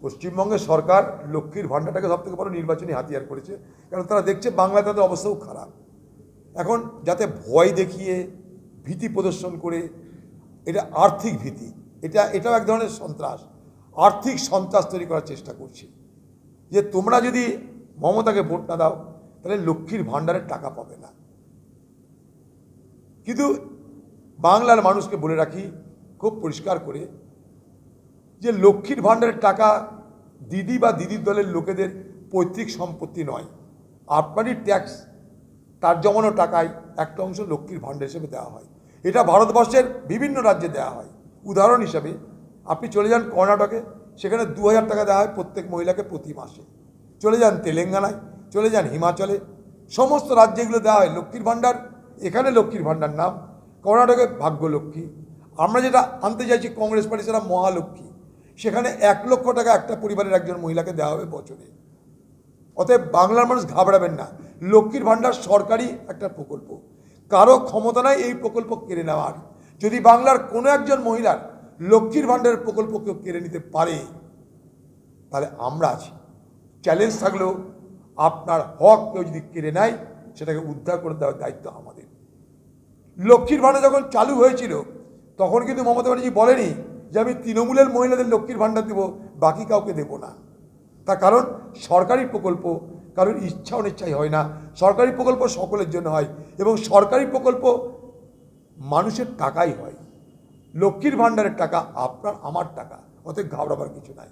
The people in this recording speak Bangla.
পশ্চিমবঙ্গের সরকার লক্ষ্মীর ভাণ্ডারটাকে সব থেকে বড় নির্বাচনী হাতিয়ার করেছে। কারণ তারা দেখছে বাংলায় তাদের অবস্থাও খারাপ। এখন যাতে ভয় দেখিয়ে, ভীতি প্রদর্শন করে, এটা আর্থিক ভীতি। এটা, এটাও এক ধরনের সন্ত্রাস। আর্থিক সন্ত্রাস তৈরি করার চেষ্টা করছে। যে তোমরা যদি মমতাকে ভোট না দাও, তাহলে লক্ষ্মীর ভাণ্ডারের টাকা পাবে না। কিন্তু বাংলার মানুষকে বলে রাখি, খুব পরিষ্কার করে যে লক্ষ্মীর ভাণ্ডারের টাকা দিদি বা দিদির দলের লোকেদের পৈতৃক সম্পত্তি নয়। আপনারই ট্যাক্স, তার জমানো টাকায় একটা অংশ লক্ষ্মীর ভাণ্ডার হিসেবে দেওয়া হয়। এটা ভারতবর্ষের বিভিন্ন রাজ্যে দেওয়া হয়। উদাহরণ হিসাবে, আপনি চলে যান কর্ণাটকে, সেখানে দু হাজার টাকা দেওয়া হয় প্রত্যেক মহিলাকে প্রতি মাসে। চলে যান তেলেঙ্গানায়, চলে যান হিমাচলে, সমস্ত রাজ্যে এগুলো দেওয়া হয় লক্ষ্মীর ভাণ্ডার। এখানে লক্ষ্মীর ভাণ্ডার নাম, কর্ণাটকে ভাগ্যলক্ষ্মী। আমরা যেটা আনতে চাইছি কংগ্রেস পার্টি সেটা মহালক্ষ্মী। সেখানে এক লক্ষ টাকা একটা পরিবারের একজন মহিলাকে দেওয়া হবে বছরে। অতএব বাংলার মানুষ ঘাবড়াবেন না। লক্ষ্মীর ভাণ্ডার সরকারি একটা প্রকল্প। কারও ক্ষমতা নাই এই প্রকল্প কেড়ে নেওয়ার। যদি বাংলার কোনো একজন মহিলার লক্ষ্মীর ভাণ্ডারের প্রকল্প কেউ কেড়ে নিতে পারে, তাহলে আমরা আছি। চ্যালেঞ্জ থাকলেও আপনার হক কেউ যদি কেড়ে নেয়, সেটাকে উদ্ধার করে দেওয়ার দায়িত্ব আমাদের। লক্ষ্মীর ভাণ্ডার যখন চালু হয়েছিল, তখন কিন্তু মমতা ব্যানার্জি বলেনি যে আমি তৃণমূলের মহিলাদের লক্ষ্মীর ভাণ্ডার দেবো, বাকি কাউকে দেব না। তার কারণ, সরকারি প্রকল্প কারোর ইচ্ছা অনিচ্ছাই হয় না। সরকারি প্রকল্প সকলের জন্য হয় এবং সরকারি প্রকল্প মানুষের টাকাই হয়। লক্ষ্মীর ভাণ্ডারের টাকা আপনার, আমার টাকা, অতএব ঘাবড়াবার কিছু নাই।